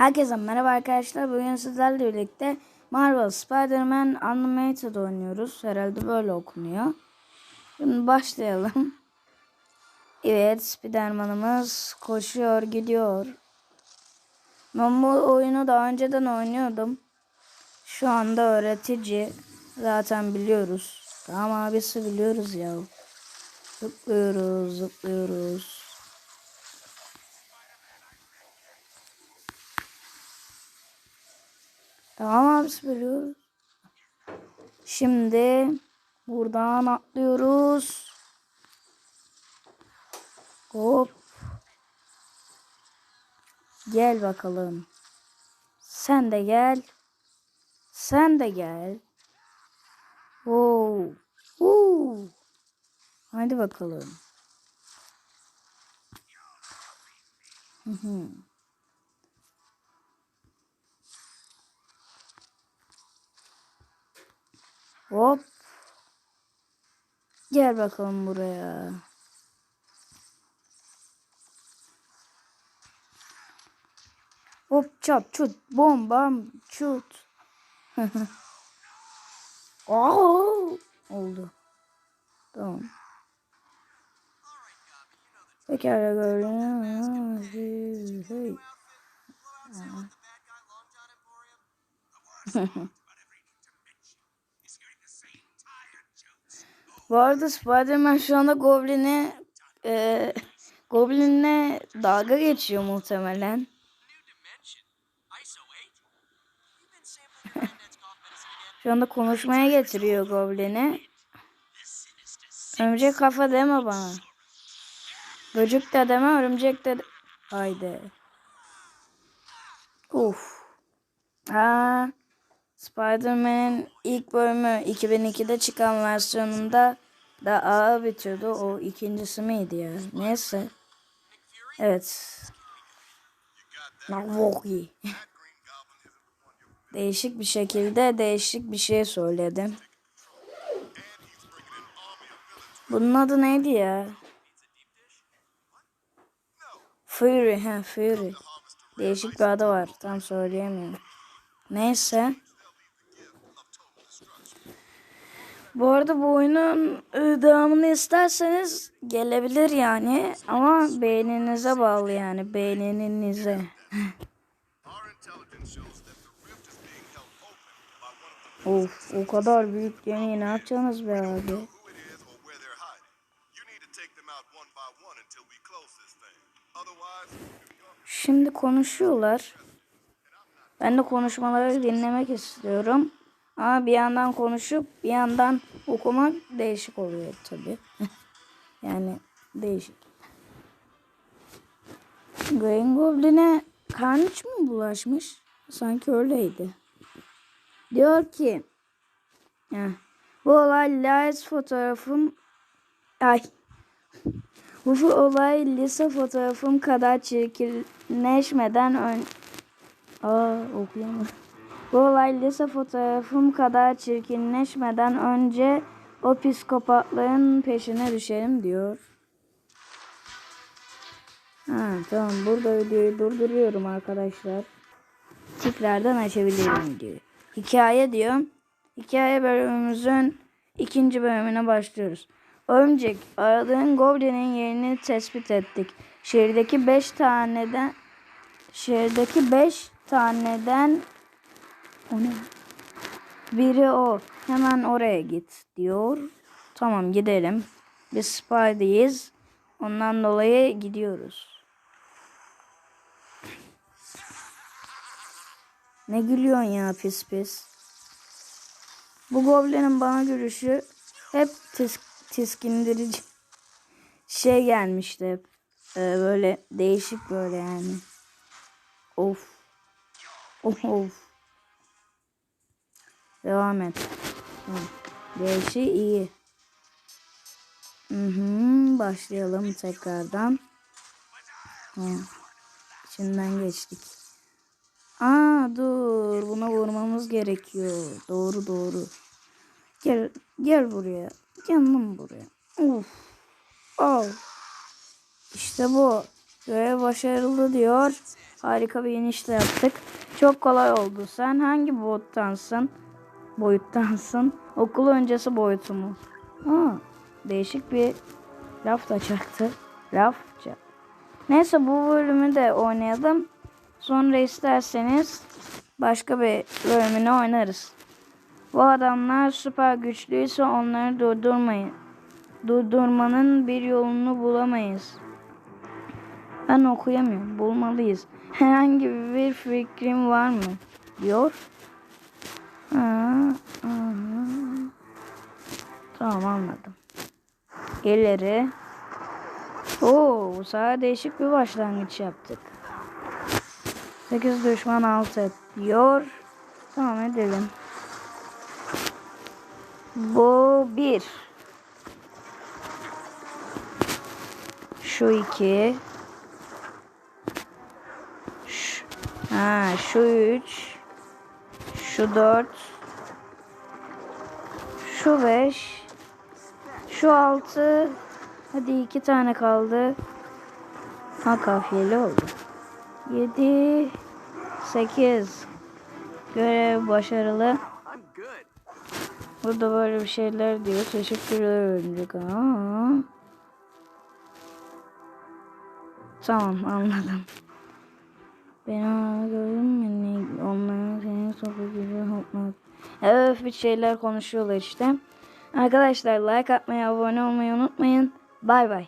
Herkese merhaba arkadaşlar. Bugün sizlerle birlikte Marvel Spider-Man Animated oynuyoruz. Herhalde böyle okunuyor. Şimdi başlayalım. Evet Spider-Man'ımız koşuyor gidiyor. Ben bu oyunu daha önceden oynuyordum. Şu anda öğretici. Zaten biliyoruz. Tamam abisi biliyoruz ya. Zıplıyoruz zıplıyoruz. Tamam abisi biliyoruz. Şimdi buradan atlıyoruz. Hop. Gel bakalım. Sen de gel. Sen de gel. Wow. Woo. Hadi bakalım. Hı hı. Hop. Gel bakalım buraya. Hop çat çut bom bam çut. Aa, oldu. Tamam. Pekala gördüm. Hey. Bu arada Spider-Man şu anda Goblin'e e, Goblin'le dalga geçiyor muhtemelen. Şu anda konuşmaya getiriyor Goblin'i. Örümcek kafa deme bana. Böcek de deme, örümcek de... Haydi. Uf. Ha. Spider-Man'in ilk bölümü 2002'de çıkan versiyonunda da A bitiyordu. O ikincisi miydi ya? Neyse. Evet. Navoki. değişik bir şekilde değişik bir şey söyledim. Bunun adı neydi ya? Fury, ha Fury. Değişik bir adı var. Tam söyleyemiyorum. Neyse. Bu arada bu oyunun e, devamını isterseniz gelebilir yani. Ama beğeninize bağlı yani. Beğeninize. of o kadar büyük gemiyi ne yapacaksınız be abi? Şimdi konuşuyorlar. Ben de konuşmaları dinlemek istiyorum. Ama bir yandan konuşup bir yandan okumak değişik oluyor tabi. yani değişik. Green Goblin'e karnıç mı bulaşmış? Sanki öyleydi. Diyor ki Heh, bu olay Lies fotoğrafım ay bu olay lise fotoğrafım kadar çirkinleşmeden ön Aa okuyamadım. Bu olay lise fotoğrafım kadar çirkinleşmeden önce o psikopatlığın peşine düşelim diyor. Ha tamam burada videoyu durduruyorum arkadaşlar. Tekrardan açabilirim videoyu. Hikaye diyor. Hikaye bölümümüzün ikinci bölümüne başlıyoruz. Örümcek aradığın Goblin'in yerini tespit ettik. Şehirdeki 5 taneden şehirdeki 5 taneden o ne? Biri o. Hemen oraya git diyor. Tamam gidelim. Biz Spidey'iz. Ondan dolayı gidiyoruz. Ne gülüyorsun ya pis pis. Bu goblinin bana gülüşü hep tis tiskindirici şey gelmişti hep. Ee, böyle değişik böyle yani. Of. Of of. Devam et. Değişi iyi. Hı hı, başlayalım tekrardan. Hı. İçinden geçtik. Aa dur buna vurmamız gerekiyor. Doğru doğru. Gel gel buraya. Yandım buraya. Uf. Al. İşte bu. Görev başarılı diyor. Harika bir inişle yaptık. Çok kolay oldu. Sen hangi boyuttansın? Boyuttansın. Okul öncesi boyutu mu? Ha, değişik bir laf da çaktı. Lafça. Neyse bu bölümü de oynayalım. Sonra isterseniz başka bir bölümünü oynarız. Bu adamlar süper güçlüyse onları durdurmayın. Durdurmanın bir yolunu bulamayız. Ben okuyamıyorum. Bulmalıyız. Herhangi bir fikrim var mı? Diyor. Ha, aha. Tamam anladım. İleri. Oo, bu sefer değişik bir başlangıç yaptık. 8 düşman alt et diyor. Tamam edelim. Bu bir. Şu iki. Şu, ha, şu üç. Şu dört. Şu beş. Şu altı. Hadi iki tane kaldı. Ha kafiyeli oldu. Yedi. Sekiz. Görev başarılı. Burada böyle bir şeyler diyor. Teşekkürler örümcek. Aa. Tamam anladım. Beni hala gördün mü? Ne- Onların Evet bir şeyler konuşuyorlar işte. Arkadaşlar like atmayı, abone olmayı unutmayın. Bay bay.